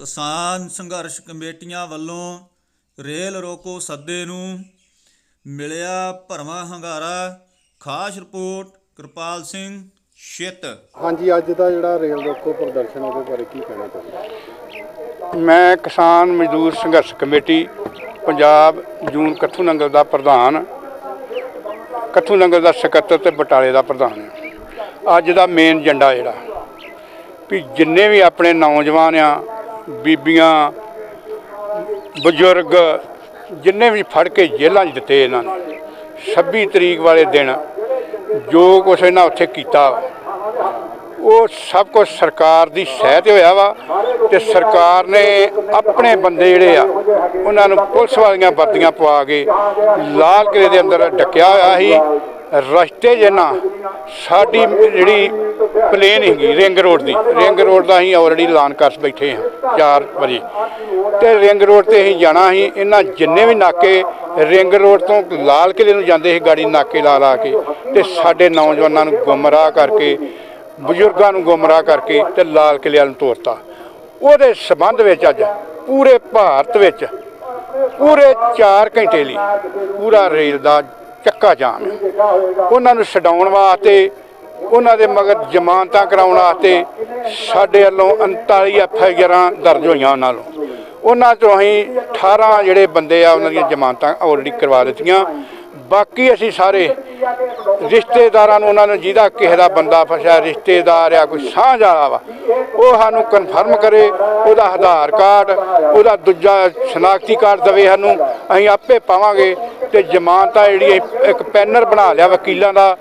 ਕਿਸਾਨ ਸੰਘਰਸ਼ ਕਮੇਟੀਆਂ ਵੱਲੋਂ ਰੇਲ ਰੋਕੋ ਸੱਦੇ ਨੂੰ ਮਿਲਿਆ ਭਰਵਾਂ ਹੰਗਾਰਾ। ਖਾਸ ਰਿਪੋਰਟ ਕਿਰਪਾਲ ਸਿੰਘ ਛਿੱਤ। ਹਾਂਜੀ ਅੱਜ ਦਾ ਜਿਹੜਾ ਰੇਲ ਰੋਕੋ ਪ੍ਰਦਰਸ਼ਨ ਉਹਦੇ ਬਾਰੇ ਕੀ ਕਹਿਣਾ ਚਾਹੁੰਦੇ ਮੈਂ ਕਿਸਾਨ ਮਜ਼ਦੂਰ ਸੰਘਰਸ਼ ਕਮੇਟੀ ਪੰਜਾਬ ਜੂਨ ਕੱਥੂ ਨੰਗਲ ਦਾ ਪ੍ਰਧਾਨ ਕੱਥੂ ਨੰਗਲ ਦਾ ਸਕੱਤਰ ਤੇ ਬਟਾਲੇ ਦਾ ਪ੍ਰਧਾਨ ਅੱਜ ਦਾ ਮੇਨ ਏਜੰਡਾ ਜਿਹੜਾ ਵੀ ਜਿੰਨੇ ਵੀ ਆਪਣੇ ਨੌਜਵਾਨ ਆ ਬੀਬੀਆਂ, ਬਜ਼ੁਰਗ ਜਿੰਨੇ ਵੀ ਫੜ ਕੇ ਜੇਲ੍ਹਾਂ 'ਚ ਦਿੱਤੇ ਇਹਨਾਂ ਨੇ 26 ਤਰੀਕ ਵਾਲੇ ਦਿਨ ਜੋ ਕੁਛ ਇਹਨਾਂ ਉੱਥੇ ਕੀਤਾ ਉਹ ਸਭ ਕੁਝ ਸਰਕਾਰ ਦੀ ਸਹਿ ਤੇ ਹੋਇਆ ਵਾ ਤੇ ਸਰਕਾਰ ਨੇ ਆਪਣੇ ਬੰਦੇ ਜਿਹੜੇ ਆ, ਉਹਨਾਂ ਨੂੰ ਪੁਲਿਸ ਵਾਲੀਆਂ ਵਰਦੀਆਂ ਪਵਾ ਕੇ ਲਾਲ ਕਿਲੇ ਦੇ ਅੰਦਰ ਡੱਕਿਆ ਹੋਇਆ ਸੀ। ਰਸਤੇ ਜਨਾ ਸਾਡੀ ਜਿਹੜੀ ਪਲੇਨ ਹੈਗੀ ਰਿੰਗ ਰੋਡ ਦੀ, ਰਿੰਗ ਰੋਡ ਦਾ ਅਸੀਂ ਆਲਰੇਡੀ ਐਲਾਨ ਕਰ ਬੈਠੇ ਹਾਂ 4 ਵਜੇ। ਤੇ ਰਿੰਗ ਰੋਡ ਤੇ ਅਸੀਂ ਜਾਣਾ ਸੀ, ਇਹਨਾਂ ਜਿੰਨੇ ਵੀ ਨਾਕੇ ਰਿੰਗ ਰੋਡ ਤੋਂ ਲਾਲ ਕਿਲੇ ਨੂੰ ਜਾਂਦੇ ਸੀ ਗਾੜੀ ਨਾਕੇ ਲਾ ਲਾ ਕੇ, ਤੇ ਸਾਡੇ ਨੌਜਵਾਨਾਂ ਨੂੰ ਗੁੰਮਰਾਹ ਕਰਕੇ, ਬਜ਼ੁਰਗਾਂ ਨੂੰ ਗੁੰਮਰਾਹ ਕਰਕੇ ਤੇ ਲਾਲ ਕਿਲੇ ਨੂੰ ਤੋਰਤਾ। ਉਹਦੇ ਸਬੰਧ ਵਿੱਚ ਅੱਜ ਪੂਰੇ ਭਾਰਤ ਵਿੱਚ ਪੂਰੇ 4 ਘੰਟੇ ਲਈ ਪੂਰਾ ਰੇਲ ਦਾ ਚੱਕਾ ਜਾਮ ਹੈ ਉਹਨਾਂ ਨੂੰ ਛਡਾਉਣ ਵਾਸਤੇ, ਉਹਨਾਂ ਦੇ ਮਗਰ ਜ਼ਮਾਨਤਾਂ ਕਰਾਉਣ ਵਾਸਤੇ ਸਾਡੇ ਵੱਲੋਂ 39 ਐਫ ਆਈ ਆਰਾਂ ਦਰਜ ਹੋਈਆਂ ਉਹਨਾਂ ਨੂੰ। ਉਹਨਾਂ ਚੋਂ ਅਸੀਂ 18 ਜਿਹੜੇ ਬੰਦੇ ਆ, ਉਹਨਾਂ ਦੀਆਂ ਜ਼ਮਾਨਤਾਂ ਆਲਰੇਡੀ ਕਰਵਾ ਦਿੱਤੀਆਂ। ਬਾਕੀ ਅਸੀਂ ਸਾਰੇ ਰਿਸ਼ਤੇਦਾਰਾਂ ਨੂੰ, ਉਹਨਾਂ ਨੂੰ ਜਿਹਦਾ ਕਿਸੇ ਦਾ ਬੰਦਾ ਫਸਿਆ, ਰਿਸ਼ਤੇਦਾਰ ਆ, ਕੋਈ ਸਾਂਝ ਵਾਲਾ ਵਾ, ਉਹ ਸਾਨੂੰ ਕਨਫਰਮ ਕਰੇ, ਉਹਦਾ ਆਧਾਰ ਕਾਰਡ, ਉਹਦਾ ਦੂਜਾ ਸ਼ਨਾਖਤੀ ਕਾਰਡ ਦੇਵੇ ਸਾਨੂੰ, ਅਸੀਂ ਆਪੇ ਪਾਵਾਂਗੇ ਤੇ ਜ਼ਮਾਨਤਾਂ ਜਿਹੜੀ ਇੱਕ ਪੈਨਰ ਬਣਾ ਲਿਆ ਵਕੀਲਾਂ ਦਾ,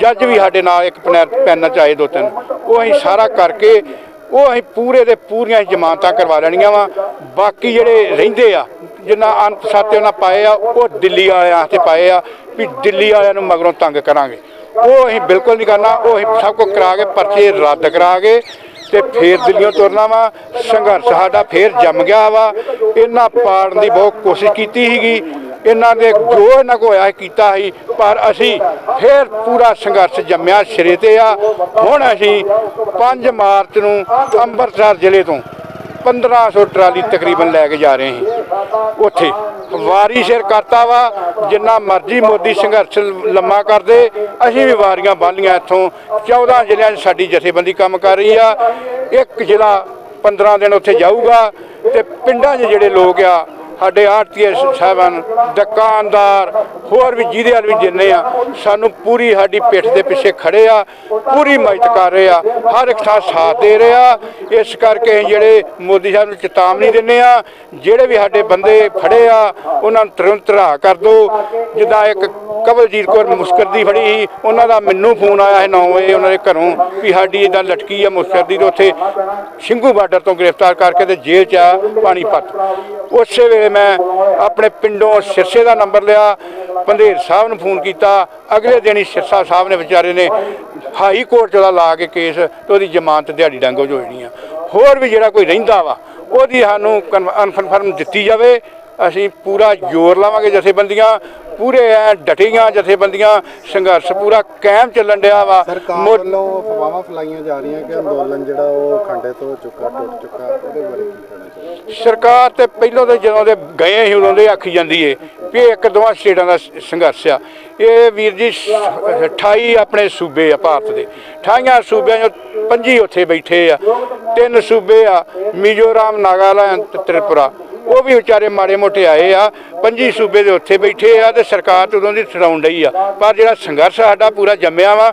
ਜੱਜ ਵੀ ਸਾਡੇ ਨਾਲ ਇੱਕ ਪੈਨਰ ਪੈਨਰ ਚ ਆਏ ਦੋ ਤਿੰਨ, ਉਹ ਅਸੀਂ ਸਾਰਾ ਕਰਕੇ, ਉਹ ਅਸੀਂ ਪੂਰੇ ਦੇ ਪੂਰੀਆਂ ਜ਼ਮਾਨਤਾਂ ਕਰਵਾ ਲੈਣੀਆਂ ਵਾ, ਬਾਕੀ ਜਿਹੜੇ ਰਹਿੰਦੇ ਆ ਜਿੰਨਾ ਅੰਤ ਅਨਪਛਾਤੇ ਉਹਨਾਂ ਪਾਏ ਆ, ਉਹ ਦਿੱਲੀ ਵਾਲਿਆਂ ਤੇ ਪਾਏ ਆ ਵੀ ਦਿੱਲੀ ਵਾਲਿਆਂ ਨੂੰ ਮਗਰੋਂ ਤੰਗ ਕਰਾਂਗੇ। ਉਹ ਅਸੀਂ ਬਿਲਕੁਲ ਨਹੀਂ ਕਰਨਾ, ਉਹ ਅਸੀਂ ਸਭ ਕੁਝ ਕਰਾ ਕੇ ਪਰਚੇ ਰੱਦ ਕਰਾ ਕੇ ਤੇ ਫੇਰ ਦਿੱਲੀੋਂ ਤੁਰਨਾ ਵਾ। ਸੰਘਰਸ਼ ਸਾਡਾ ਫੇਰ ਜੰਮ ਗਿਆ ਵਾ। ਇਹਨਾਂ ਪਾੜਨ ਦੀ ਬਹੁਤ ਕੋਸ਼ਿਸ਼ ਕੀਤੀ ਸੀਗੀ। ਇਹਨਾਂ ਦੇ ਜੋ ਇਹਨਾਂ ਕੋ ਹੋਇਆ ਕੀਤਾ ਸੀ। ਪਰ ਅਸੀਂ ਫੇਰ ਪੂਰਾ ਸੰਘਰਸ਼ ਜੰਮਿਆ ਸਿਰੇ ਤੇ ਆ। ਹੁਣ ਅਸੀਂ 5 ਮਾਰਚ ਨੂੰ ਅੰਮ੍ਰਿਤਸਰ ਜ਼ਿਲ੍ਹੇ ਤੋਂ 1500 ਟਰਾਲੀ ਤਕਰੀਬਨ ਲੈ ਕੇ ਜਾ ਰਹੇ ਹਾਂ ਉੱਥੇ ਵਾਰੀ ਸਿਰ ਕਰਤਾ ਵਾ, ਜਿੰਨਾ ਮਰਜ਼ੀ ਮੋਦੀ ਸੰਘਰਸ਼ ਲੰਮਾ ਕਰਦੇ, ਅਸੀਂ ਵੀ ਵਾਰੀਆਂ ਬੰਨੀਆਂ ਇੱਥੋਂ। 14 ਜ਼ਿਲ੍ਹਿਆਂ 'ਚ ਸਾਡੀ ਜਥੇਬੰਦੀ ਕੰਮ ਕਰ ਰਹੀ ਆ। ਇੱਕ ਜ਼ਿਲ੍ਹਾ 15 ਦਿਨ ਉੱਥੇ ਜਾਊਗਾ ਤੇ ਪਿੰਡਾਂ 'ਚ ਜਿਹੜੇ ਲੋਕ ਆ ਸਾਡੇ ਆੜਤੀਏ ਸਾਹਿਬਾਨ, ਦੁਕਾਨਦਾਰ, ਹੋਰ ਵੀ ਜਿਹਦੇ ਵੱਲ ਵੀ ਜਿੰਨੇ ਆ, ਸਾਨੂੰ ਪੂਰੀ ਸਾਡੀ ਪਿੱਠ ਦੇ ਪਿੱਛੇ ਖੜੇ ਆ, ਪੂਰੀ ਮਦਦ ਕਰ ਰਹੇ ਆ, ਹਰ ਇੱਕ ਥਾਂ ਸਾਥ ਦੇ ਰਹੇ ਆ। ਇਸ ਕਰਕੇ ਅਸੀਂ ਜਿਹੜੇ ਮੋਦੀ ਸਾਹਿਬ ਨੂੰ ਚੇਤਾਵਨੀ ਦਿੰਨੇ ਆ, ਜਿਹੜੇ ਵੀ ਸਾਡੇ ਬੰਦੇ ਫੜੇ ਆ, ਉਹਨਾਂ ਨੂੰ ਤੁਰੰਤ ਰਾਹ ਕਰ ਦਿਓ ਜਿੱਦਾਂ ਇੱਕ ਕਵਲਜੀਤ ਕੌਰ ਮੁਸਕਰਦੀ ਫੜੀ ਸੀ, ਉਹਨਾਂ ਦਾ ਮੈਨੂੰ ਫੋਨ ਆਇਆ ਹੈ 9 ਵਜੇ, ਉਹਨਾਂ ਦੇ ਘਰੋਂ ਵੀ ਸਾਡੀ ਇਦਾਂ ਲਟਕੀ ਆ ਮੁਸਕਰਦੀ ਦੀ ਉੱਥੇ ਸਿੰਘੂ ਬਾਰਡਰ ਤੋਂ ਗ੍ਰਿਫਤਾਰ ਕਰਕੇ ਤੇ ਜੇਲ੍ਹ ਚ ਆ ਪਾਣੀਪਤ। ਉਸੇ ਵੇਲੇ ਮੈਂ ਆਪਣੇ ਪਿੰਡੋਂ ਸਿਰਸੇ ਦਾ ਨੰਬਰ ਲਿਆ, ਪੰਧੇਰ ਸਾਹਿਬ ਨੂੰ ਫੋਨ ਕੀਤਾ। ਅਗਲੇ ਦਿਨ ਹੀ ਸਿਰਸਾ ਸਾਹਿਬ ਨੇ ਵਿਚਾਰੇ ਨੇ ਹਾਈ ਕੋਰਟ ਚਲਾ ਲਾ ਕੇ ਕੇਸ ਤੇ ਉਹਦੀ ਜ਼ਮਾਨਤ ਦਿਹਾੜੀ ਡੰਗੋ ਜੋ ਜਾਣੀ ਆ। ਹੋਰ ਵੀ ਜਿਹੜਾ ਕੋਈ ਰਹਿੰਦਾ ਵਾ ਉਹਦੀ ਸਾਨੂੰ ਕਨਫਰਮ ਦਿੱਤੀ ਜਾਵੇ। ਅਸੀਂ ਪੂਰਾ ਜ਼ੋਰ ਲਾਵਾਂਗੇ ਜਥੇਬੰਦੀਆਂ ਪੂਰੇ ਐ ਡਟੀਆਂ ਜਥੇਬੰਦੀਆਂ ਸੰਘਰਸ਼ ਪੂਰਾ ਕਾਇਮ ਚੱਲਣ ਡਿਆ ਵਾ। ਸਰਕਾਰ ਵੱਲੋਂ ਅਫਵਾਹਾਂ ਫਲਾਈਆਂ ਜਾ ਰਹੀਆਂ ਕਿ ਅੰਦੋਲਨ ਜਿਹੜਾ ਉਹ ਖੰਡੇ ਤੋਂ ਚੁੱਕਾ ਟੁੱਟ ਚੁੱਕਾ ਉਹਦੇ ਬਾਰੇ ਕੀ ਕਹਿਣਾ ਚਾਹੁੰਦੇ ਸਰਕਾਰ ਤੇ ਪਹਿਲਾਂ ਤੋਂ ਜਦੋਂ ਦੇ ਗਏ ਸੀ ਉਦੋਂ ਦੇ ਆਖੀ ਜਾਂਦੀ ਏ ਇਹ ਇੱਕ ਦੋਵਾਂ ਸਟੇਟਾਂ ਦਾ ਸੰਘਰਸ਼ ਆ। ਇਹ ਵੀਰ ਜੀ ਸ- 28 ਆਪਣੇ ਸੂਬੇ ਆ ਭਾਰਤ ਦੇ। 28 ਸੂਬਿਆਂ ਚੋਂ 25 ਉੱਥੇ ਬੈਠੇ ਆ, ਤਿੰਨ ਸੂਬੇ ਆ, ਮਿਜ਼ੋਰਮ, ਨਾਗਾਲੈਂਡ ਤੇ ਤ੍ਰਿਪੁਰਾ। ਉਹ ਵੀ ਵਿਚਾਰੇ ਮਾੜੇ ਮੋਟੇ ਆਏ ਆ 25 ਸੂਬੇ ਦੇ ਉੱਥੇ ਬੈਠੇ ਆ ਤੇ ਸਰਕਾਰ ਤੇ ਉਦੋਂ ਦੀ ਛਡਾਉਣ ਡਈ ਆ। ਪਰ ਜਿਹੜਾ ਸੰਘਰਸ਼ ਸਾਡਾ ਪੂਰਾ ਜੰਮਿਆ ਵਾ।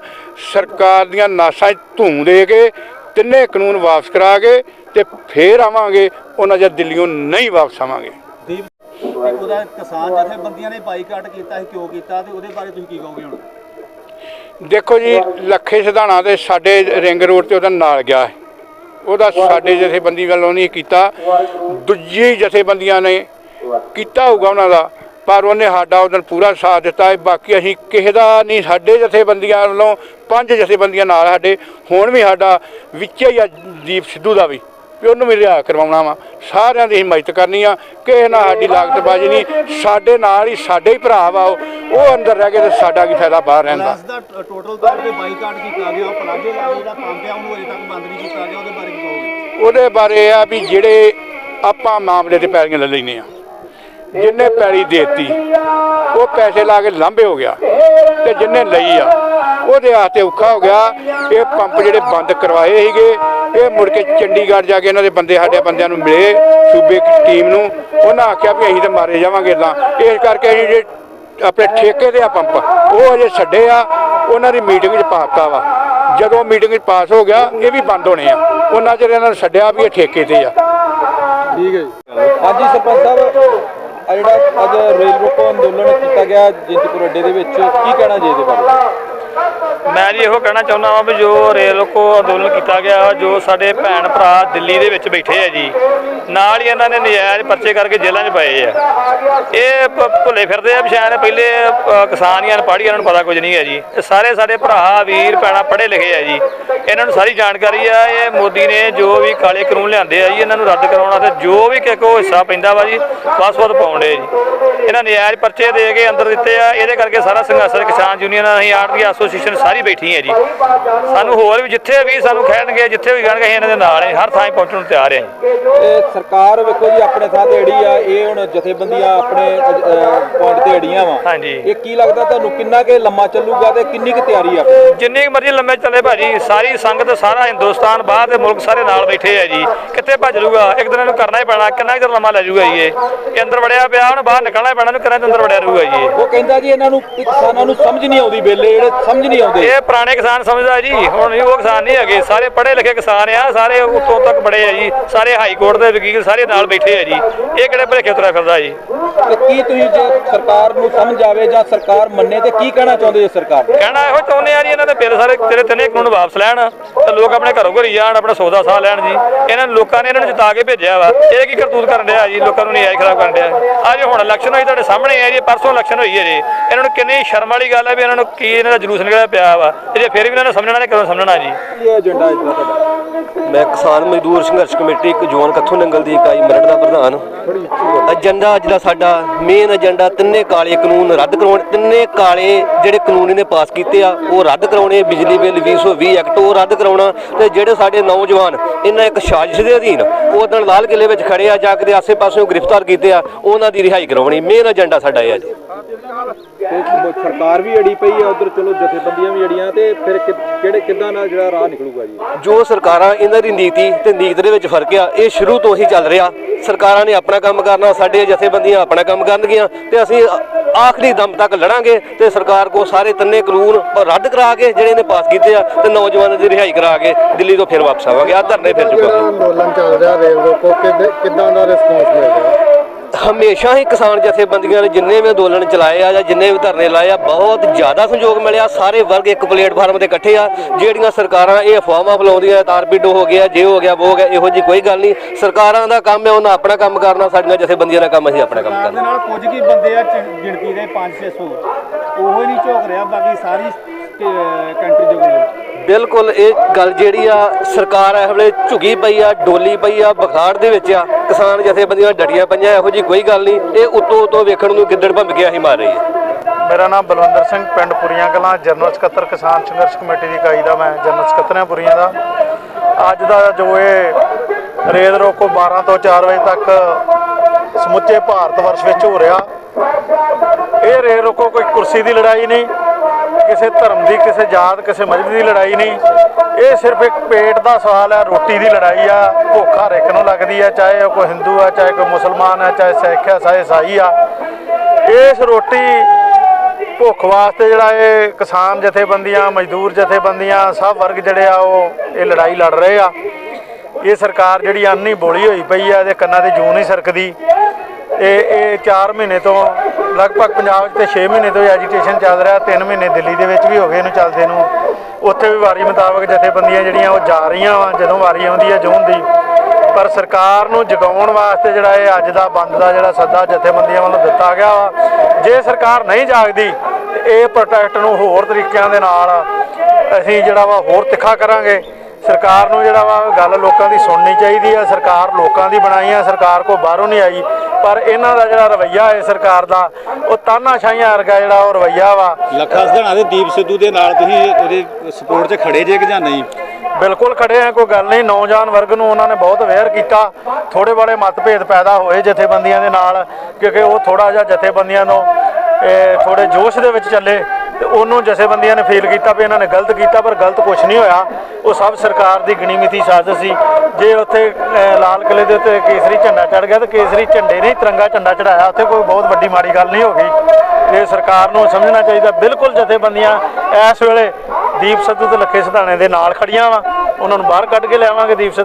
ਸਰਕਾਰ ਦੀਆਂ ਨਾਸਾਂ 'ਚ ਧੂੰ ਦੇ ਕੇ ਤਿੰਨੇ ਕਾਨੂੰਨ ਵਾਪਸ ਕਰਾ ਕੇ ਤੇ ਫੇਰ ਆਵਾਂਗੇ, ਉਹਨਾਂ ਜਦ ਦਿੱਲੀੋਂ ਨਹੀਂ ਵਾਪਸ ਆਵਾਂਗੇ। ਉਹਦਾ ਕਿਸਾਨ ਜਥੇਬੰਦੀਆਂ ਨੇ ਬਾਈਕਾਟ ਕੀਤਾ ਸੀ, ਕਿਉਂ ਕੀਤਾ ਤੇ ਉਹਦੇ ਬਾਰੇ ਤੁਸੀਂ ਕੀ ਕਹੋਗੇ ਹੁਣ? ਦੇਖੋ ਜੀ, ਲੱਖੇ ਸਿਧਾਣਾ ਤੇ ਸਾਡੇ ਰਿੰਗ ਰੋਡ ਤੇ ਉਹਦਾ ਨਾਲ ਗਿਆ ਹੈ। ਉਹਦਾ ਸਾਡੇ ਜਥੇਬੰਦੀ ਵੱਲੋਂ ਨਹੀਂ ਕੀਤਾ, ਦੂਜੀ ਜਥੇਬੰਦੀਆਂ ਨੇ ਕੀਤਾ ਹੋਊਗਾ ਉਹਨਾਂ ਦਾ, ਪਰ ਉਹਨੇ ਸਾਡਾ ਉਹਦਨ ਪੂਰਾ ਸਾਥ ਦਿੱਤਾ ਹੈ। ਬਾਕੀ ਅਸੀਂ ਕਿਸੇ ਦਾ ਨਹੀਂ, ਸਾਡੇ ਜਥੇਬੰਦੀਆਂ ਵੱਲੋਂ ਪੰਜ ਜਥੇਬੰਦੀਆਂ ਨਾਲ ਸਾਡੇ, ਹੁਣ ਵੀ ਸਾਡਾ ਵਿੱਚ ਹੀ ਆ ਦੀਪ ਸਿੱਧੂ ਦਾ ਵੀ। ਵੀ ਉਹਨੂੰ ਵੀ ਰਿਹਾ ਕਰਵਾਉਣਾ ਵਾ। ਸਾਰਿਆਂ ਦੀ ਹਿਮਾਇਤ ਕਰਨੀ ਆ। ਕਿਸੇ ਨਾਲ ਸਾਡੀ ਲਾਗਤਬਾਜ਼ੀ ਨਹੀਂ। ਸਾਡੇ ਨਾਲ ਹੀ ਸਾਡੇ ਹੀ ਭਰਾ ਵਾ ਉਹ। ਉਹ ਅੰਦਰ ਰਹਿ ਕੇ ਤੇ ਸਾਡਾ ਕੀ ਫਾਇਦਾ ਬਾਹਰ ਰਹਿਣ ਦਾ। ਪਲੱਸ ਦਾ ਟੋਟਲ ਤੌਰ ਤੇ ਬਾਈਕਾਟ ਕੀਤਾ ਗਿਆ। ਉਹ ਪਲਾਜੋ ਵਾਲਾ ਜਿਹੜਾ ਪੰਪ ਆ ਉਹਨੂੰ ਅਜੇ ਤੱਕ ਬੰਦ ਨਹੀਂ ਕੀਤਾ ਗਿਆ। ਉਹਦੇ ਬਾਰੇ ਕੀ ਕਹੋਗੇ? ਉਹਦੇ ਬਾਰੇ ਇਹ ਆ ਵੀ ਜਿਹੜੇ ਆਪਾਂ ਮਾਮਲੇ ਤੇ ਪੈਲੀਆਂ ਲੈ ਲੈਨੇ ਆ। ਜਿੰਨੇ ਪੈਲੀ ਦੇਤੀ, ਉਹ ਪੈਸੇ ਲਾ ਕੇ ਲਾਂਭੇ ਹੋ ਗਿਆ ਤੇ ਜਿੰਨੇ ਲਈ ਆ, ਉਹਦੇ ਵਾਸਤੇ ਔਖਾ ਹੋ ਗਿਆ। ਇਹ ਪੰਪ ਜਿਹੜੇ ਬੰਦ ਕਰਵਾਏ ਸੀਗੇ, ਇਹ ਮੁੜ ਕੇ ਚੰਡੀਗੜ੍ਹ ਜਾ ਕੇ ਇਹਨਾਂ ਦੇ ਬੰਦੇ, ਸਾਡੇ ਬੰਦਿਆਂ ਨੂੰ ਮਿਲੇ, ਸੂਬੇ ਟੀਮ ਨੂੰ। ਉਹਨਾਂ ਆਖਿਆ ਵੀ ਅਸੀਂ ਤਾਂ ਮਾਰੇ ਜਾਵਾਂਗੇ ਤਾਂ। ਇਸ ਕਰਕੇ ਅਸੀਂ ਜਿਹੜੇ ਆਪਣੇ ਠੇਕੇ ਦੇ ਆ ਪੰਪ, ਉਹ ਅਜੇ ਛੱਡੇ ਆ। ਉਹਨਾਂ ਦੀ ਮੀਟਿੰਗ 'ਚ ਪਾਤਾ ਵਾ। ਜਦੋਂ ਮੀਟਿੰਗ 'ਚ ਪਾਸ ਹੋ ਗਿਆ, ਇਹ ਵੀ ਬੰਦ ਹੋਣੇ ਆ। ਉਹਨਾਂ ਚਿਰ ਇਹਨਾਂ ਨੂੰ ਛੱਡਿਆ ਵੀ ਇਹ ਠੇਕੇ ਤੇ ਆ। ਠੀਕ ਹੈ ਜੀ। ਹਾਂਜੀ, ਸਰਪੰਚ ਸਾਹਿਬ। ਆ ਜਿਹੜਾ ਅੱਜ ਰੇਲ ਰੋਕੋ ਅੰਦੋਲਨ ਕੀਤਾ ਗਿਆ ਜਿੰਤਪੁਰ ਅੱਡੇ ਦੇ ਵਿੱਚ, ਕੀ ਕਹਿਣਾ ਜੀ ਇਹਦੇ ਬਾਰੇ? ਮੈਂ ਜੀ ਇਹੋ ਕਹਿਣਾ ਚਾਹੁੰਦਾ ਹਾਂ ਵੀ ਜੋ ਰੇਲ ਕੋ ਅੰਦੋਲਨ ਕੀਤਾ ਗਿਆ, ਜੋ ਸਾਡੇ ਭੈਣ ਭਰਾ ਦਿੱਲੀ ਦੇ ਵਿੱਚ ਬੈਠੇ ਆ ਜੀ, ਨਾਲ ਹੀ ਇਹਨਾਂ ਨੇ ਨਜਾਇਜ਼ ਪਰਚੇ ਕਰਕੇ ਜੇਲ੍ਹਾਂ 'ਚ ਪਏ ਆ। ਇਹ ਭੁੱਲੇ ਫਿਰਦੇ ਆ ਵੀ ਸ਼ਾਇਦ ਪਹਿਲੇ ਕਿਸਾਨ ਜਾਂ ਪੜ੍ਹੀ ਇਹਨਾਂ ਨੂੰ ਪਤਾ ਕੁਝ ਨਹੀਂ ਹੈ ਜੀ। ਇਹ ਸਾਰੇ ਸਾਡੇ ਭਰਾ, ਵੀਰ, ਭੈਣਾਂ ਪੜ੍ਹੇ ਲਿਖੇ ਆ ਜੀ। ਇਹਨਾਂ ਨੂੰ ਸਾਰੀ ਜਾਣਕਾਰੀ ਆ, ਇਹ ਮੋਦੀ ਨੇ ਜੋ ਵੀ ਕਾਲੇ ਕਾਨੂੰਨ ਲਿਆਂਦੇ ਆ ਜੀ, ਇਹਨਾਂ ਨੂੰ ਰੱਦ ਕਰਾਉਣਾ ਤੇ ਜੋ ਵੀ ਕਿਸੇ ਕੋ ਹਿੱਸਾ ਪੈਂਦਾ ਵਾ ਜੀ, ਬਸ ਵੱਧ ਪਾਉਂਦੇ ਜੀ। ਇਹਨਾਂ ਨਜਾਇਜ਼ ਪਰਚੇ ਦੇ ਕੇ ਅੰਦਰ ਦਿੱਤੇ ਆ, ਇਹਦੇ ਕਰਕੇ ਸਾਰਾ ਸੰਘਰਸ਼ ਕਿਸਾਨ ਯੂਨੀਅਨ ਅਸੀਂ ਆੜਤੀ ਐਸੋਸੀਏਸ਼ਨ ਸਾਰੀ ਬੈਠੀ ਹੈ ਜੀ। ਸਾਨੂੰ ਹੋਰ ਵੀ ਜਿੱਥੇ ਵੀ ਸਾਨੂੰ ਕਹਿਣਗੇ ਜਿੱਥੇ ਵੀ ਕਹਿਣਗੇ ਅਸੀਂ ਇਹਨਾਂ ਦੇ ਨਾਲ ਹਾਂ ਹਰ ਥਾਂ ਪਹੁੰਚਣ ਨੂੰ ਤਿਆਰ ਹਾਂ ਜੀ। ਇਹ ਸਰਕਾਰ ਵੇਖੋ ਜੀ ਆਪਣੇ ਥਾਂ ਤੇ ਅੜੀ ਆ ਇਹ ਹੁਣ ਜਥੇਬੰਦੀਆਂ ਆਪਣੇ ਪੁਆਇੰਟ ਤੇ ਅੜੀਆਂ ਵਾ। ਹਾਂਜੀ। ਇਹ ਕੀ ਲੱਗਦਾ ਤੁਹਾਨੂੰ ਕਿੰਨਾ ਕੁ ਲੰਮਾ ਚੱਲੂਗਾ ਤੇ ਕਿੰਨੀ ਕੁ ਤਿਆਰੀ ਆ? ਜਿੰਨੀ ਕੁ ਮਰਜ਼ੀ ਲੰਮੇ ਚੱਲੇ ਭਾਜੀ ਸਾਰੀ ਸੰਗਤ ਸਾਰਾ ਹਿੰਦੁਸਤਾਨ ਬਾਹਰ ਦੇ ਮੁਲਕ ਸਾਰੇ ਨਾਲ ਬੈਠੇ ਆ ਜੀ। ਕਿੱਥੇ ਭੱਜ ਲੂਗਾ ਇੱਕ ਦਿਨ ਇਹਨੂੰ ਕਰਨਾ ਹੀ ਪੈਣਾ ਕਿੰਨਾ ਕੁ ਚਿਰ ਲੰਮਾ ਲੈ ਜੂਗਾ ਜੀ ਇਹ? ਇਹ ਅੰਦਰ ਵੜਿਆ ਪਿਆ ਹੁਣ ਬਾਹਰ ਨਿਕਲਣਾ ਹੀ ਪੈਣਾ ਇਹਨੂੰ ਕਿੰਨਾ ਅੰਦਰ ਵੜਿਆ ਰਹੂਗਾ ਜੀ ਇਹ? ਉਹ ਕਹਿੰਦਾ ਜੀ ਇਹਨਾਂ ਨੂੰ ਕਿ ਕਿਸਾਨਾਂ ਨੂੰ ਸਮਝ ਨਹੀਂ ਆਉਂਦੀ ਵੇਲੇ ਜਿਹੜੇ ਸਮਝ ਨਹੀਂ ਆਉਂਦੇ। ਇਹ ਪੁਰਾਣੇ ਕਿਸਾਨ ਸਮਝਦਾ ਜੀ ਹੁਣ ਨਹੀਂ ਉਹ ਕਿਸਾਨ ਨਹੀਂ ਹੈਗੇ। ਸਾਰੇ ਪੜ੍ਹੇ ਲਿਖੇ ਕਿਸਾਨ ਆ ਸਾਰੇ ਉੱਤੋਂ ਤੱਕ ਬੜੇ ਆ ਜੀ। ਸਾਰੇ ਹਾਈ ਕੋਰਟ ਦੇ ਵਕੀਲ ਸਾਰੇ ਨਾਲ ਬੈਠੇ ਆ ਜੀ। ਇਹ ਕਿਹੜੇ ਭਲੇਖੇ ਤੁਰਿਆ ਫਿਰਦਾ ਜੀ? ਤੇ ਕੀ ਤੁਸੀਂ ਜੇ ਸਰਕਾਰ ਨੂੰ ਸਮਝ ਆਵੇ ਜਾਂ ਸਰਕਾਰ ਮੰਨੇ ਤੇ ਕੀ ਕਹਿਣਾ ਚਾਹੁੰਦੇ ਜੀ ਸਰਕਾਰ? ਨੂੰ ਕਹਿਣਾ ਇਹੋ ਚਾਹੁੰਦੇ ਆ ਜੀ ਇਹਨਾਂ ਦੇ ਬਿੱਲ ਸਾਰੇ ਤੇਰੇ ਤਿੰਨੇ ਕਾਨੂੰਨ ਵਾਪਸ ਲੈਣ। ਤੇ ਲੋਕ ਆਪਣੇ ਘਰੋਂ ਘਰੀ ਜਾਣ ਆਪਣਾ ਸੌਦਾ ਸਾਹ ਲੈਣ ਜੀ। ਇਹਨਾਂ ਲੋਕਾਂ ਨੇ ਇਹਨਾਂ ਨੂੰ ਜਿਤਾ ਕੇ ਭੇਜਿਆ ਵਾ। ਇਹ ਕੀ ਕਰਤੂਤ ਕਰਨ ਡਿਆ ਜੀ? ਲੋਕਾਂ ਨੂੰ ਨਿਆਂ ਖਰਾਬ ਕਰਨ ਡਿਆ। ਅੱਜ ਹੁਣ ਇਲੈਕਸ਼ਨ ਹੋਈ ਤੁਹਾਡੇ ਸਾਹਮਣੇ ਆ ਜੀ ਪਰਸੋਂ ਇਲੈਕਸ਼ਨ ਹੋਈ ਹੈ ਜੀ। ਇਹਨਾਂ ਨੂੰ ਕਿੰਨੀ ਸ਼ਰਮ ਵਾਲੀ ਗੱਲ ਹੈ ਵੀ ਇਹਨਾਂ ਨੂੰ ਕੀ ਇਹਨਾਂ ਦਾ ਜਲੂਸ ਨਿਕਲਿਆ ਪਿਆ ਵਾ। ਜੇ ਫਿਰ ਵੀ ਇਹਨਾਂ ਨੇ ਸਮਝਣਾ ਨੇ ਕਦੋਂ ਸਮਝਣਾ ਜੀ? ਕੀ ਏਜੰਡਾ ਇਦਾਂ ਤੁਹਾਡਾ ਮੈਂ ਕਿਸਾਨ ਮਜ਼ਦੂਰ ਸੰਘਰਸ਼ ਕਮੇਟੀ ਇੱਕ ਜੋਨ ਕੱਥੋਂ ਨੰਗਲ ਦੀ ਇਕਾਈ ਮੇਰਠ ਦਾ ਪ੍ਰਧਾਨ। ਏਜੰਡਾ ਅੱਜ ਦਾ ਸਾਡਾ ਮੇਨ ਏਜੰਡਾ ਤਿੰਨੇ ਕਾਲੇ ਕਾਨੂੰਨ ਰੱਦ ਕਰਾਉਣ ਤਿੰਨੇ ਕਾਲੇ ਜਿਹੜੇ ਕਾਨੂੰਨ ਇਹਨੇ ਪਾਸ ਕੀਤੇ ਆ ਉਹ ਰੱਦ ਕਰਾਉਣੇ ਬਿਜਲੀ ਬਿੱਲ 2020 ਐਕਟ ਉਹ ਰੱਦ ਕਰਾਉਣਾ ਤੇ ਜਿਹੜੇ ਸਾਡੇ ਨੌਜਵਾਨ ਇਹਨਾਂ ਇੱਕ ਸਾਜ਼ਿਸ਼ ਦੇ ਅਧੀਨ ਉਹ ਦਿਨ ਲਾਲ ਕਿਲੇ ਵਿੱਚ ਖੜੇ ਆ ਜਾ ਕੇ ਦੇ ਆਸੇ-ਪਾਸਿਓਂ ਗ੍ਰਿਫਤਾਰ ਕੀਤੇ ਆ ਉਹਨਾਂ ਦੀ ਰਿਹਾਈ ਕਰਾਉਣੀ ਮੇਨ ਏਜੰਡਾ ਸਾਡਾ ਇਹ ਆ ਜੀ। ਸਰਕਾਰ ਵੀ ਅੜੀ ਪਈ ਆ ਉਧਰ ਚਲੋ ਜਥੇਬੰਦੀਆਂ ਵੀ ਅੜੀਆਂ ਤੇ ਫਿਰ ਕਿਹੜੇ ਕਿੱਦਾਂ ਨਾਲ ਜਿਹੜਾ ਰਾਹ ਨਿਕਲੂਗਾ ਜੀ? ਜੋ ਸਰਕਾਰਾਂ ਇਹਨਾਂ ਦੀ ਨੀਤੀ ਤੇ ਨੀਤ ਦੇ ਵਿੱਚ ਫ਼ਰਕ ਆ। ਇਹ ਸ਼ੁਰੂ ਤੋਂ ਹੀ ਚੱਲ ਰਿਹਾ। ਸਰਕਾਰਾਂ ਨੇ ਆਪਣਾ ਕੰਮ ਕਰਨਾ, ਸਾਡੇ ਜਥੇਬੰਦੀਆਂ ਆਪਣਾ ਕੰਮ ਕਰਨਗੀਆਂ ਤੇ ਅਸੀਂ ਆਖਰੀ ਦਮ ਤੱਕ ਲੜਾਂਗੇ ਤੇ ਸਰਕਾਰ ਕੋ ਸਾਰੇ ਤਿੰਨੇ ਕਾਨੂੰਨ ਰੱਦ ਕਰਾ ਕੇ ਜਿਹੜੇ ਨੇ ਪਾਸ ਕੀਤੇ ਆ ਤੇ ਨੌਜਵਾਨਾਂ ਦੀ ਰਿਹਾਈ ਕਰਾ ਕੇ ਦਿੱਲੀ ਤੋਂ ਫਿਰ ਵਾਪਸ ਆਵਾਂਗੇ। ਆ ਧਰਨੇ ਫਿਰ ਚੁੱਕਾਂਗੇ ਅੰਦੋਲਨ ਚੱਲ ਰਿਹਾ ਰੇਲ ਰੋਕੋ, ਕਿੱਦ- ਦਾ ਰਿਸਪੌਂਸ ਮਿਲ ਰਿਹਾ? ਹਮੇਸ਼ਾ ਹੀ ਕਿਸਾਨ ਜਥੇਬੰਦੀਆਂ ਨੇ ਜਿੰਨੇ ਵੀ ਅੰਦੋਲਨ ਚਲਾਏ ਆ ਜਾਂ ਜਿੰਨੇ ਵੀ ਧਰਨੇ ਲਾਏ ਆ ਬਹੁਤ ਜ਼ਿਆਦਾ ਸੰਯੋਗ ਮਿਲਿਆ। ਸਾਰੇ ਵਰਗ ਇੱਕ ਪਲੇਟਫਾਰਮ ਤੇ ਇਕੱਠੇ ਆ। ਜਿਹੜੀਆਂ ਸਰਕਾਰਾਂ ਇਹ ਅਫਵਾਹਾਂ ਫੈਲਾਉਂਦੀਆਂ ਤਾਰਪੀਡੋ ਹੋ ਗਿਆ ਜੇ ਹੋ ਗਿਆ ਉਹ ਹੋ ਗਿਆ ਇਹੋ ਜੀ ਕੋਈ ਗੱਲ ਨਹੀਂ। ਸਰਕਾਰਾਂ ਦਾ ਕੰਮ ਹੈ ਉਹਨਾਂ ਆਪਣਾ ਕੰਮ ਕਰਨਾ ਸਾਡੀਆਂ ਜਥੇਬੰਦੀਆਂ ਦਾ ਕੰਮ ਅਸੀਂ ਆਪਣਾ ਕੰਮ ਕਰਨਾ। ਨਾਲ ਕੁਝ ਕੀ ਬੰਦੇ ਆ ਗਿਣਤੀ ਦੇ 5-600 ਉਹ ਹੀ ਨਹੀਂ ਝੋਕ ਰਿਹਾ ਬਾਕੀ ਸਾਰੀ ਕੰਟਰੀ ਦੇ ਕੋਲ ਬਿਲਕੁਲ ਇਹ ਗੱਲ ਜਿਹੜੀ ਆ ਸਰਕਾਰ ਇਸ ਵੇਲੇ ਝੁਗੀ ਪਈ ਆ, ਡੋਲੀ ਪਈ ਆ, ਬਖਾੜ ਦੇ ਵਿੱਚ ਆ। ਕਿਸਾਨ ਜਥੇਬੰਦੀਆਂ ਡਟੀਆਂ ਪਈਆਂ, ਇਹੋ ਜੀ ਕੋਈ ਗੱਲ ਨਹੀਂ। ਇਹ ਉਤੋਂ ਉਤੋਂ ਵੇਖਣ ਨੂੰ ਗਿੱਦੜ ਭੰਮ ਕੇ ਅਸੀਂ ਮਾਰ ਰਹੀ ਹੈ। ਮੇਰਾ ਨਾਮ ਬਲਵੰਦਰ ਸਿੰਘ, ਪਿੰਡ ਪੁਰੀਆਂ ਕਲਾਂ, ਜਨਰਲ ਸਕੱਤਰ, ਕਿਸਾਨ ਸੰਘਰਸ਼ ਕਮੇਟੀ ਦੀ ਇਕਾਈ ਦਾ ਮੈਂ ਜਨਰਲ ਸਕੱਤਰ ਹਾਂ ਪੁਰੀਆਂ ਦਾ। ਅੱਜ ਦਾ ਜੋ ਇਹ ਰੇਲ ਰੋਕੋ 12 ਤੋਂ 4 ਵਜੇ ਤੱਕ ਸਮੁੱਚੇ ਭਾਰਤ ਵਰਸ਼ ਵਿੱਚ ਹੋ ਰਿਹਾ। ਇਹ ਰੇਲ ਰੋਕੋ ਕੋਈ ਕੁਰਸੀ ਦੀ ਲੜਾਈ ਨਹੀਂ। ਕਿਸੇ ਧਰਮ ਦੀ, ਕਿਸੇ ਜਾਤ, ਕਿਸੇ ਮਜ਼ਹਬ ਦੀ ਲੜਾਈ ਨਹੀਂ। ਇਹ ਸਿਰਫ ਇੱਕ ਪੇਟ ਦਾ ਸਵਾਲ ਹੈ, ਰੋਟੀ ਦੀ ਲੜਾਈ ਆ, ਭੁੱਖ ਹਰ ਇੱਕ ਨੂੰ ਲੱਗਦੀ ਆ, ਚਾਹੇ ਉਹ ਕੋਈ ਹਿੰਦੂ ਆ, ਚਾਹੇ ਕੋਈ ਮੁਸਲਮਾਨ ਆ, ਚਾਹੇ ਸਿੱਖ ਆ, ਚਾਹੇ ਈਸਾਈ ਆ। ਇਸ ਰੋਟੀ ਭੁੱਖ ਵਾਸਤੇ ਜਿਹੜਾ ਇਹ ਕਿਸਾਨ ਜਥੇਬੰਦੀਆਂ, ਮਜ਼ਦੂਰ ਜਥੇਬੰਦੀਆਂ, ਸਭ ਵਰਗ ਜਿਹੜੇ ਆ, ਉਹ ਇਹ ਲੜਾਈ ਲੜ ਰਹੇ ਆ। ਇਹ ਸਰਕਾਰ ਜਿਹੜੀ ਅੰਨੀ ਬੋਲੀ ਹੋਈ ਪਈ ਆ, ਇਹਦੇ ਕੰਨਾਂ ਤੇ ਜੂੰ ਨਹੀਂ ਸਰਕਦੀ। ਇਹ ਇਹ 4 ਮਹੀਨੇ ਤੋਂ ਲਗਭਗ ਪੰਜਾਬ 'ਚ ਤੇ 6 ਮਹੀਨੇ ਤੋਂ ਐਜੀਟੇਸ਼ਨ ਚੱਲ ਰਿਹਾ। 3 ਮਹੀਨੇ ਦਿੱਲੀ ਦੇ ਵਿੱਚ ਵੀ ਹੋ ਗਏ ਇਹਨੂੰ ਚੱਲਦੇ ਨੂੰ। ਉੱਥੇ ਵੀ ਵਾਰੀ ਮੁਤਾਬਕ ਜਥੇਬੰਦੀਆਂ ਜਿਹੜੀਆਂ ਉਹ ਜਾ ਰਹੀਆਂ ਵਾ, ਜਦੋਂ ਵਾਰੀ ਆਉਂਦੀ ਹੈ ਜੂਨ ਦੀ। ਪਰ ਸਰਕਾਰ ਨੂੰ ਜਗਾਉਣ ਵਾਸਤੇ ਜਿਹੜਾ ਇਹ ਅੱਜ ਦਾ ਬੰਦ ਦਾ ਜਿਹੜਾ ਸੱਦਾ ਜਥੇਬੰਦੀਆਂ ਵੱਲੋਂ ਦਿੱਤਾ ਗਿਆ ਵਾ, ਜੇ ਸਰਕਾਰ ਨਹੀਂ ਜਾਗਦੀ, ਤੇ ਇਹ ਪ੍ਰੋਟੈਕਟ ਨੂੰ ਹੋਰ ਤਰੀਕਿਆਂ ਦੇ ਨਾਲ ਅਸੀਂ ਜਿਹੜਾ ਵਾ ਹੋਰ ਤਿੱਖਾ ਕਰਾਂਗੇ। ਸਰਕਾਰ ਨੂੰ ਜਿਹੜਾ ਵਾ ਗੱਲ ਲੋਕਾਂ ਦੀ ਸੁਣਨੀ ਚਾਹੀਦੀ ਆ ਸਰਕਾਰ ਲੋਕਾਂ ਦੀ ਬਣਾਈ ਆ ਸਰਕਾਰ ਕੋ ਬਾਹਰੋਂ ਨਹੀਂ ਆਈ ਪਰ ਇਹਨਾਂ ਦਾ ਜਿਹੜਾ ਰਵੱਈਆ ਹੈ ਸਰਕਾਰ ਦਾ ਉਹ ਤਾਨਾਸ਼ਾਹੀਆਂ ਵਰਗਾ ਜਿਹੜਾ ਉਹ ਰਵੱਈਆ ਵਾ। ਲੱਖਾ ਸਧਾਣਾ ਦੇ ਦੀਪ ਸਿੱਧੂ ਦੇ ਨਾਲ ਤੁਸੀਂ ਉਹਦੇ ਸਪੋਰਟ 'ਚ ਖੜੇ ਜੇ ਕਿ ਜਾਂ ਨਹੀਂ? ਬਿਲਕੁਲ ਖੜੇ ਆ ਕੋਈ ਗੱਲ ਨਹੀਂ ਨੌਜਵਾਨ ਵਰਗ ਨੂੰ ਉਹਨਾਂ ਨੇ ਬਹੁਤ ਅਵੇਅਰ ਕੀਤਾ ਥੋੜੇ ਬੜੇ ਮਤਭੇਦ ਪੈਦਾ ਹੋਏ ਜਥੇਬੰਦੀਆਂ ਦੇ ਨਾਲ ਕਿਉਂਕਿ ਉਹ ਥੋੜਾ ਜਿਹਾ ਜਥੇਬੰਦੀਆਂ ਨੂੰ ਥੋੜੇ ਜੋਸ਼ ਦੇ ਵਿੱਚ ਚੱਲੇ। ਤੇ ਉਹਨੂੰ ਜਥੇਬੰਦੀਆਂ ਨੇ ਫੀਲ ਕੀਤਾ ਵੀ ਇਹਨਾਂ ਨੇ ਗਲਤ ਕੀਤਾ, ਪਰ ਗਲਤ ਕੁਝ ਨਹੀਂ ਹੋਇਆ। ਉਹ ਸਭ ਸਰਕਾਰ ਦੀ ਗਣੀਮਿਤੀ ਸਾਜ਼ਿਸ਼ ਸੀ। ਜੇ ਉੱਥੇ ਲਾਲ ਕਿਲੇ ਦੇ ਉੱਤੇ ਕੇਸਰੀ ਝੰਡਾ ਚੜ ਗਿਆ ਤਾਂ ਕੇਸਰੀ ਝੰਡੇ ਨੇ ਤਿਰੰਗਾ ਝੰਡਾ ਚੜਾਇਆ ਉੱਥੇ ਕੋਈ ਬਹੁਤ ਵੱਡੀ ਮਾੜੀ ਗੱਲ ਨਹੀਂ ਹੋ ਗਈ। ਇਹ ਸਰਕਾਰ ਨੂੰ ਸਮਝਣਾ ਚਾਹੀਦਾ। ਬਿਲਕੁਲ ਜਥੇਬੰਦੀਆਂ ਇਸ ਵੇਲੇ ਦੀਪ ਸਿੱਧੂ ਤੇ ਲੱਖੇ ਸਿਧਾਣੇ ਦੇ ਨਾਲ ਖੜੀਆਂ ਵਾ। ਉਹਨਾਂ ਨੂੰ ਬਾਹਰ ਕੱਢ ਕੇ ਲਿਆਵਾਂਗੇ ਦੀਪ ਸਿੱਧੂ